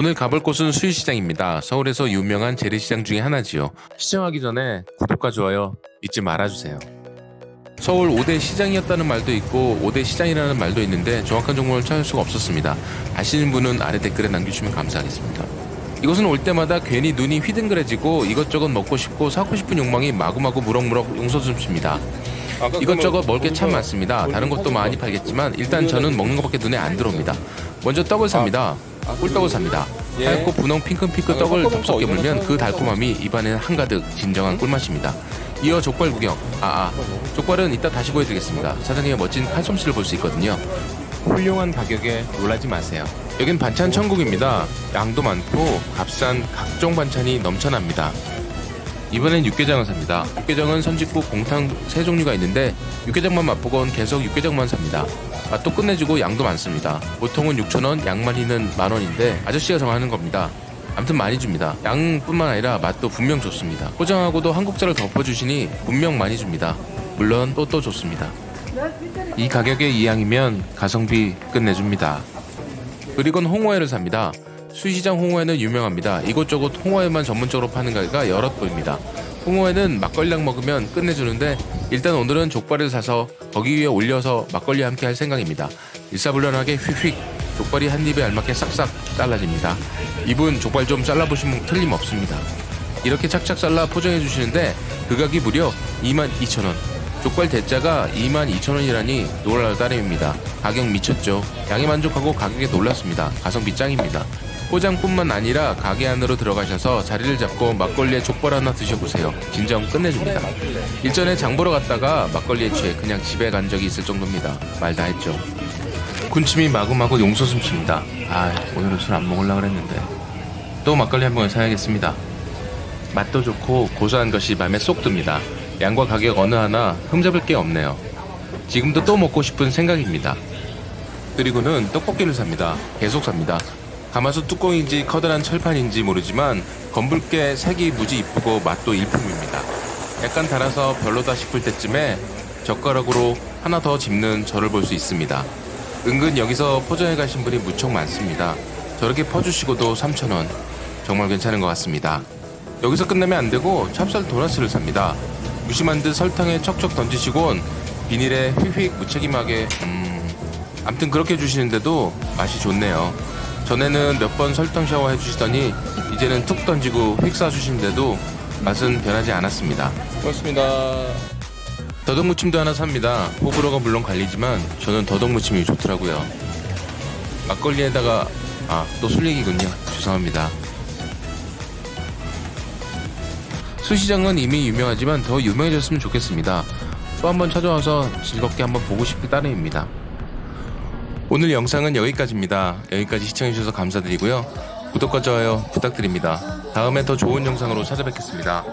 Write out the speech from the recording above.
오늘 가볼 곳은 수유시장입니다. 서울에서 유명한 재래시장 중에 하나지요. 시청하기 전에 구독과 좋아요 잊지 말아주세요. 서울 5대 시장이었다는 말도 있고 5대 시장이라는 말도 있는데 정확한 정보를 찾을 수가 없었습니다. 아시는 분은 아래 댓글에 남겨주시면 감사하겠습니다. 이곳은 올 때마다 괜히 눈이 휘둥그레지고 이것저것 먹고 싶고 사고 싶은 욕망이 마구마구 무럭무럭 용서숨습니다. 이것저것 먹을 게 참 많습니다. 다른 것도 많이 팔겠지만 일단 저는 먹는 것밖에 눈에 안 들어옵니다. 먼저 떡을 삽니다. 꿀떡을 삽니다. 예. 하얗고 분홍 핑크핑크 아, 떡을 섞어먹고 덥석 깨물면 어디서 그 달콤함이 입안에 한가득 진정한 꿀맛입니다. 이어 족발 구경. 아, 아. 족발은 이따 다시 보여드리겠습니다. 사장님의 멋진 칼솜씨를 볼 수 있거든요. 훌륭한 가격에 놀라지 마세요. 여긴 반찬 천국입니다. 양도 많고 값싼 각종 반찬이 넘쳐납니다. 이번엔 육개장을 삽니다. 육개장은 선짓국, 공탕 세 종류가 있는데 육개장만 맛보건 계속 육개장만 삽니다. 맛도 끝내주고 양도 많습니다. 보통은 6,000원, 양마리는 만원인데 아저씨가 정하는 겁니다. 암튼 많이 줍니다. 양뿐만 아니라 맛도 분명 좋습니다. 포장하고도 한국자를 덮어주시니 분명 많이 줍니다. 물론 또 또 좋습니다. 이 가격에 이 양이면 가성비 끝내줍니다. 그리곤 홍어회를 삽니다. 수시장 홍어회는 유명합니다. 이곳저곳 홍어회만 전문적으로 파는 가게가 여럿 보입니다. 홍어회는 막걸리랑 먹으면 끝내주는데 일단 오늘은 족발을 사서 거기 위에 올려서 막걸리와 함께 할 생각입니다. 일사불란하게 휙휙 족발이 한 입에 알맞게 싹싹 잘라집니다. 이분 족발 좀 잘라보시면 틀림없습니다. 이렇게 착착 잘라 포장해 주시는데 그 가격이 무려 22,000원. 족발 대짜가 22,000원이라니 놀랄 따름입니다. 가격 미쳤죠. 양에 만족하고 가격에 놀랐습니다. 가성비 짱입니다. 포장뿐만 아니라 가게 안으로 들어가셔서 자리를 잡고 막걸리에 족발 하나 드셔보세요. 진정 끝내줍니다. 일전에 장 보러 갔다가 막걸리에 취해 그냥 집에 간 적이 있을 정도입니다. 말 다 했죠. 군침이 마구마구 용솟음칩니다. 아, 오늘은 술 안 먹으려고 그랬는데. 또 막걸리 한 병을 사야겠습니다. 맛도 좋고 고소한 것이 마음에 쏙 듭니다. 양과 가격 어느 하나 흠잡을 게 없네요. 지금도 또 먹고 싶은 생각입니다. 그리고는 떡볶이를 삽니다. 계속 삽니다. 가마솥 뚜껑인지 커다란 철판인지 모르지만 검붉게 색이 무지 이쁘고 맛도 일품입니다. 약간 달아서 별로다 싶을 때쯤에 젓가락으로 하나 더 집는 저를 볼 수 있습니다. 은근 여기서 포장해 가신 분이 무척 많습니다. 저렇게 퍼주시고도 3,000원. 정말 괜찮은 것 같습니다. 여기서 끝내면 안 되고 찹쌀 도넛을 삽니다. 무심한 듯 설탕에 척척 던지시곤 비닐에 휙휙 무책임하게 음... 암튼 그렇게 해주시는데도 맛이 좋네요. 전에는 몇 번 설탕 샤워 해주시더니 이제는 툭 던지고 휙 쏴주시는데도 맛은 변하지 않았습니다. 고맙습니다. 더덕무침도 하나 삽니다. 호불호가 물론 갈리지만 저는 더덕무침이 좋더라고요. 막걸리에다가 아 또 술 얘기군요. 죄송합니다. 수시장은 이미 유명하지만 더 유명해졌으면 좋겠습니다. 또 한번 찾아와서 즐겁게 한번 보고 싶을 따름입니다. 오늘 영상은 여기까지입니다. 여기까지 시청해주셔서 감사드리고요. 구독과 좋아요 부탁드립니다. 다음에 더 좋은 영상으로 찾아뵙겠습니다.